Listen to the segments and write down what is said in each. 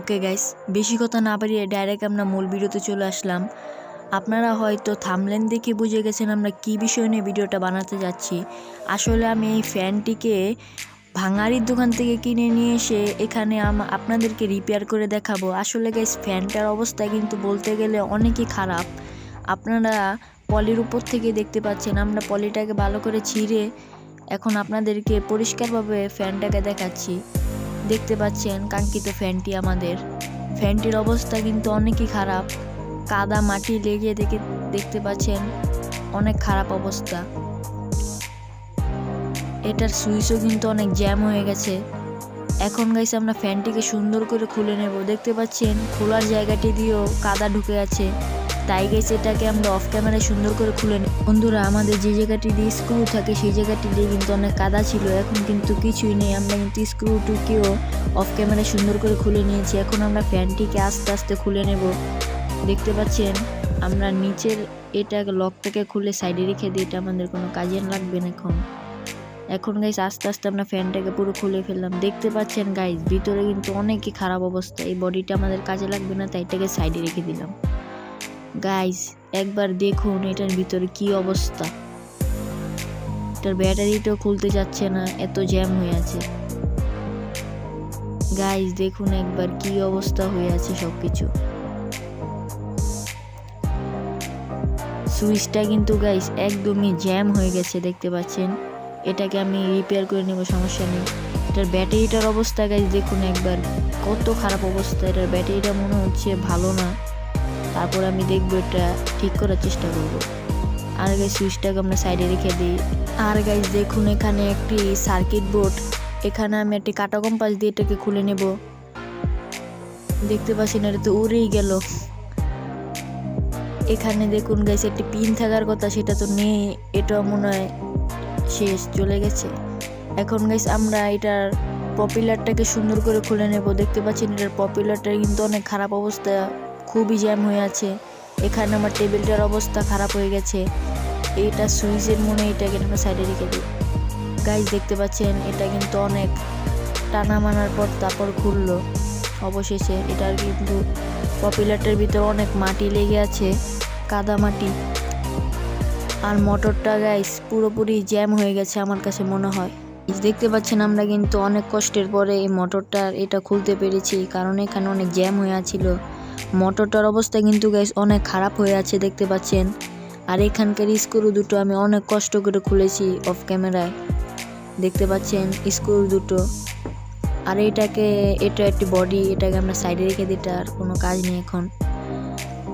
Okay guys বেশি কথা না বাড়িয়ে ডাইরেক্ট আমরা মূল ভিডিওতে চলে আসলাম। আপনারা হয়তো থামলেন দেখে বুঝে গেছেন আমরা কি বিষয় নিয়ে ভিডিওটা বানাতে যাচ্ছি। আসলে আমি এই ফ্যানটিকে ভাঙারির দোকান থেকে কিনে নিয়ে এসে এখানে আপনাদেরকে রিপেয়ার করে দেখাবো। আসলে গাইস ফ্যানটার অবস্থা কিন্তু বলতে গেলে অনেকই খারাপ। আপনারা পলির উপর থেকে দেখতে পাচ্ছেন, আমরা পলিটাকে ভালো করে ছিঁড়ে এখন আপনাদেরকে পরিষ্কারভাবে ফ্যানটাকে দেখাচ্ছি। দেখতে পাচ্ছেন কাঙ্ক্ষিত ফ্যানটি আমাদের। ফ্যানটির অবস্থা কিন্তু অনেকই খারাপ। কাদা মাটি লেগে দেখে দেখতে পাচ্ছেন অনেক খারাপ অবস্থা। এটার সুইচও কিন্তু অনেক জ্যাম হয়ে গেছে। এখন গাইছে আমরা ফ্যানটিকে সুন্দর করে খুলে নেব। দেখতে পাচ্ছেন খোলার জায়গাটি দিয়েও কাদা ঢুকে আছে। তাই গেছে এটাকে আমরা অফ ক্যামেরায় সুন্দর করে খুলে নেব বন্ধুরা, আমাদের যে জায়গাটি দিয়ে স্ক্রু থাকে, সেই জায়গাটি দিয়ে কিন্তু অনেক কাদা ছিল। এখন কিন্তু কিছুই নেই। আমরা কিন্তু স্ক্রু টুকিও অফ ক্যামেরায় সুন্দর করে খুলে নিয়েছি। এখন আমরা ফ্যানটিকে আস্তে আস্তে খুলে নেব। দেখতে পাচ্ছেন? আমরা নিচের এটা লকটাকে খুলে সাইডে রেখে দিই। এটা আমাদের কোনো কাজে লাগবে না এখন। এখন গাইস আস্তে আস্তে আমরা ফ্যানটাকে পুরো খুলে ফেললাম। দেখতে পাচ্ছেন গাইস ভিতরে কিন্তু অনেকই খারাপ অবস্থা। এই বডিটা আমাদের কাজে লাগবে না, তাই এটাকে সাইডে রেখে দিলাম। গাইস একবার দেখুন এটার ভিতরে কি অবস্থা। এটার ব্যাটারিটাও খুলতে যাচ্ছে না, এত জ্যাম হয়ে আছে। গাইস দেখুন একবার কি অবস্থা হয়ে আছে সবকিছু। সুইচটা কিন্তু গাইস একদমই জ্যাম হয়ে গেছে, দেখতে পাচ্ছেন? এটাকে আমি রিপেয়ার করে নেব, সমস্যা নেই। এটার ব্যাটারিটার অবস্থা গাইস দেখুন একবার। কত খারাপ অবস্থা, এটার ব্যাটারিটা মনে হচ্ছে ভালো না। তারপর আমি দেখব এটা ঠিক করার চেষ্টা করব। আর গাইস সুইচটাকে আমরা সাইডে রেখে দিই। আর গাইস দেখুন এখানে একটি সার্কিট বোর্ড এখানে আমি একটি কাটা কম্পাস দিয়ে এটাকে খুলে নেব। দেখতে পাচ্ছেন, এটা তো উড়েই গেল। এখানে দেখুন গাইস একটি পিন থাকার কথা, সেটা তো নেই। এটা মনে হয় শেষ, চলে গেছে। এখন গাইস আমরা এটার পপুলারটাকে সুন্দর করে খুলে নেব। দেখতে পাচ্ছেন, এটার পপুলারটা কিন্তু অনেক খারাপ অবস্থা। খুবই জ্যাম হয়ে আছে। এখানে আমার টেবিলটার অবস্থা খারাপ হয়ে গেছে। এইটা সুইচের মনে এটাকে আমরা সাইডে রেখে দিই? গাইস দেখতে পাচ্ছেন, এটা কিন্তু অনেক টানা মানার পর তারপর খুললো। অবশেষে এটার কিন্তু পপুলারটার ভিতরে অনেক মাটি লেগে আছে, কাদা মাটি। আর মোটরটা গাইস পুরোপুরি জ্যাম হয়ে গেছে আমার কাছে মনে হয়। দেখতে পাচ্ছেন আমরা কিন্তু অনেক কষ্টের পরে এই মোটরটার এটা খুলতে পেরেছি, কারণ এখানে অনেক জ্যাম হয়ে আছিল। মোটরটার অবস্থা কিন্তু গাইস অনেক খারাপ হয়ে আছে, দেখতে পাচ্ছেন। আর এখানকার স্ক্রু দুটো আমি অনেক কষ্ট করে খুলেছি অফ ক্যামেরায় দেখতে পাচ্ছেন স্ক্রু দুটো। আর এটাকে, এটা একটি বডি এটাকে আমরা সাইডে রেখে দিই এটার কোনো কাজ নেই এখন।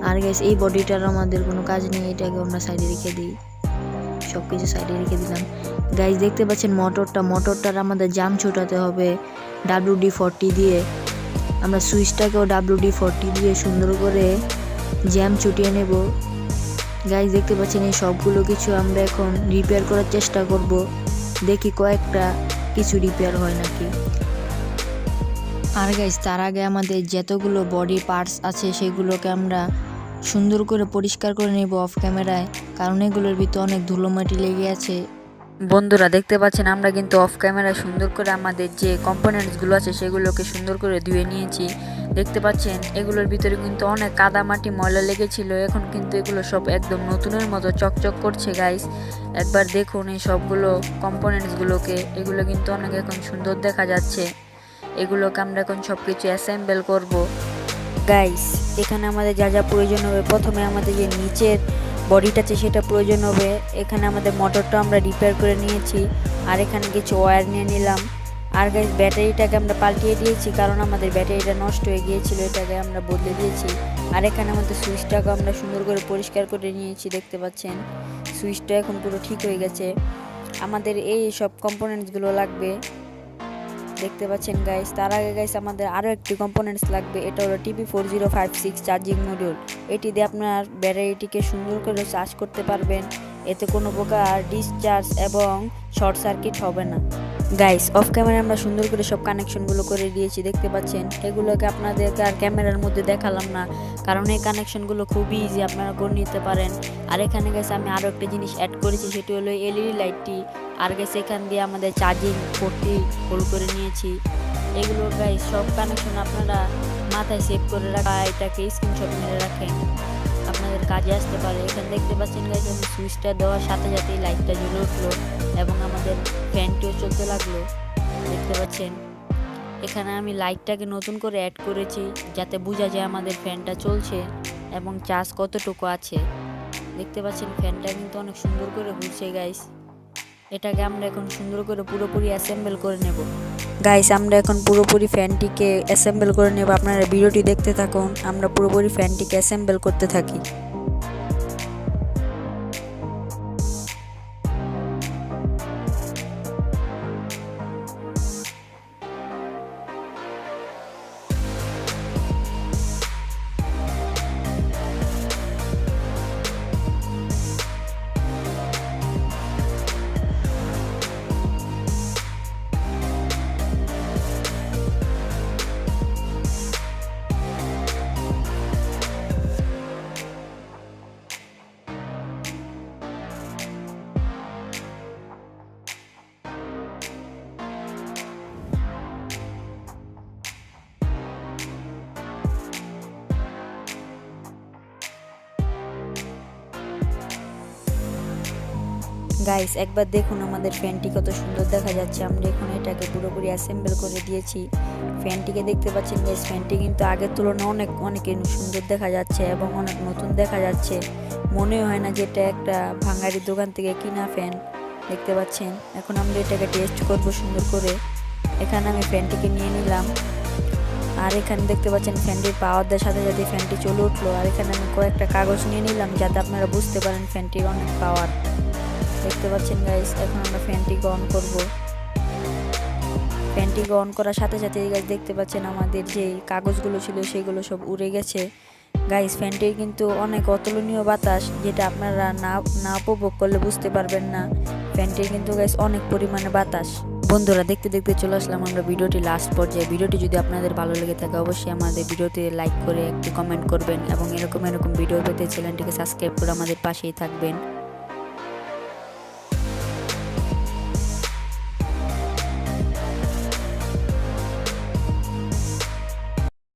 আর গ্যাস এই বডিটার আমাদের কোনো কাজ নেই এটাকে আমরা সাইডে রেখে দিই। সব কিছু সাইডে রেখে দিলাম। গাইজ দেখতে পাচ্ছেন মোটরটা, মোটরটার আমাদের জাম ছোটাতে হবে। ডাব্লিউ ডি ফর্টি দিয়ে। আমরা সুইচটাকেও ডাব্লিউ ডি ফর্টি দিয়ে সুন্দর করে জ্যাম ছুটিয়ে নেব। গাইজ দেখতে পাচ্ছেন এই সবগুলো কিছু আমরা এখন রিপেয়ার করার চেষ্টা করব। দেখি কয়েকটা কিছু রিপেয়ার হয় নাকি। আর গাইজ তার আগে আমাদের যতগুলো বডি পার্টস আছে সেগুলোকে আমরা সুন্দর করে পরিষ্কার করে নেব অফ ক্যামেরায় কারণ এগুলোর ভিতরে অনেক ধুলোমাটি লেগে আছে। বন্ধুরা দেখতে পাচ্ছেন, আমরা কিন্তু অফ ক্যামেরায় সুন্দর করে আমাদের যে কম্পোনেন্টসগুলো আছে সেগুলোকে সুন্দর করে ধুয়ে নিয়েছি। দেখতে পাচ্ছেন, এগুলোর ভিতরে কিন্তু অনেক কাদা মাটি, ময়লা লেগেছিল। এখন কিন্তু এগুলো সব একদম নতুনের মতো চকচক করছে গাইস একবার দেখুন এই সবগুলো কম্পোনেন্টসগুলোকে এগুলো কিন্তু অনেক এখন সুন্দর দেখা যাচ্ছে। এগুলোকে আমরা এখন সব কিছু অ্যাসেম্বল করব। গাইস এখানে আমাদের যা যা প্রয়োজন হবে, প্রথমে আমাদের যে নিচের বডিটা আছে সেটা প্রয়োজন হবে, এখানে আমাদের মোটরটা আমরা রিপেয়ার করে নিয়েছি, আর এখানে কিছু ওয়্যার নিয়ে নিলাম। আর গাইস ব্যাটারিটাকে আমরা পাল্টিয়ে দিয়েছি, কারণ আমাদের ব্যাটারিটা নষ্ট হয়ে গিয়েছিল, এটাকে আমরা বদলে দিয়েছি। আর এখানে আমাদের সুইচটাকে আমরা সুন্দর করে পরিষ্কার করে নিয়েছি, দেখতে পাচ্ছেন? সুইচটা এখন পুরো ঠিক হয়ে গেছে। আমাদের এই সব কম্পোনেন্টসগুলো লাগবে। দেখতে পাচ্ছেন গাইস তার আগে গাইস আমাদের আরও একটি কম্পোনেন্টস লাগবে। এটা হলো TP four zero five six charging module এটি দিয়ে আপনার ব্যাটারিটিকে সুন্দর করে চার্জ করতে পারবেন। এতে কোনো প্রকার ডিসচার্জ এবং শর্ট সার্কিট হবে না। গাইস অফ ক্যামেরা আমরা সুন্দর করে সব কানেকশনগুলো করে দিয়েছি, দেখতে পাচ্ছেন? এগুলোকে আপনাদেরকে আর ক্যামেরার মধ্যে দেখালাম না, কারণ এই কানেকশনগুলো খুবই ইজি আপনারা করে নিতে পারেন। আর এখানে গেছে আমি আরও একটা জিনিস অ্যাড করেছি, সেটি হলো এলইডি লাইটটি আর গেছে এখান দিয়ে আমাদের চার্জিং পোর্টটি হোল করে নিয়েছি। এগুলো গাইস সব কানেকশন আপনারা মাথায় সেভ করে রাখা, এটাকে স্ক্রিনশট মেরে রাখেন। আপনাদের কাজে আসতে পারে। এখানে দেখতে পাচ্ছেন গাইজ আমি সুইচটা দেওয়ার সাথে সাথেই লাইটটা জ্বলে উঠল এবং আমাদের ফ্যানটিও চলতে লাগল। দেখতে পাচ্ছেন? এখানে আমি লাইটটাকে নতুন করে অ্যাড করেছি যাতে বোঝা যায় আমাদের ফ্যানটা চলছে এবং চার্জ কতটুকু আছে। দেখতে পাচ্ছেন ফ্যানটা কিন্তু অনেক সুন্দর করে ঘুরছে গাইস এটাকে আমরা এখন সুন্দর করে পুরোপুরি অ্যাসেম্বল করে নেব। গাইস আমরা এখন পুরোপুরি ফ্যানটিকে অ্যাসেম্বল করে নেব। আপনারা ভিডিওটি দেখতে থাকুন। আমরা পুরোপুরি ফ্যানটিকে অ্যাসেম্বল করতে থাকি। গাইস একবার দেখুন আমাদের ফ্যানটি কত সুন্দর দেখা যাচ্ছে। আমরা এখন এটাকে পুরোপুরি অ্যাসেম্বল করে দিয়েছি। ফ্যানটিকে দেখতে পাচ্ছেন গাইস ফ্যানটি কিন্তু আগের তুলনায় অনেক অনেক সুন্দর দেখা যাচ্ছে এবং অনেক নতুন দেখা যাচ্ছে। মনে হয় না যে এটা একটা ভাঙাড়ি দোকান থেকে কিনা ফ্যান দেখতে পাচ্ছেন? এখন আমরা এটাকে টেস্ট করব সুন্দর করে। এখানে আমি ফ্যানটিকে নিয়ে নিলাম। আর এখানে দেখতে পাচ্ছেন ফ্যানটির পাওয়ার দেওয়ার সাথে সাথে ফ্যানটি চলে উঠল। আর এখানে আমি কয়েকটা কাগজ নিয়ে নিলাম, যাতে আপনারা বুঝতে পারেন ফ্যানটির অনেক পাওয়ার দেখতে পাচ্ছেন গাইস এখন আমরা ফ্যানটিকে অন করব। ফ্যানটিকে অন করার সাথে সাথে গাইস দেখতে পাচ্ছেন আমাদের যে কাগজগুলো ছিল, সেগুলো সব উড়ে গেছে। গাইস ফ্যানটির কিন্তু অনেক অতুলনীয় বাতাস, যেটা আপনারা না না উপভোগ করলে বুঝতে পারবেন না। ফ্যানটির কিন্তু গাইস অনেক পরিমাণে বাতাস। বন্ধুরা, দেখতে দেখতে চলে আসলাম আমরা ভিডিওটি লাস্ট পর্যায়ে। ভিডিওটি যদি আপনাদের ভালো লেগে থাকে, অবশ্যই আমাদের ভিডিওতে লাইক করে একটি কমেন্ট করবেন এবং এরকম এরকম ভিডিও পেতে চ্যানেলটিকে সাবস্ক্রাইব করে আমাদের পাশেই থাকবেন।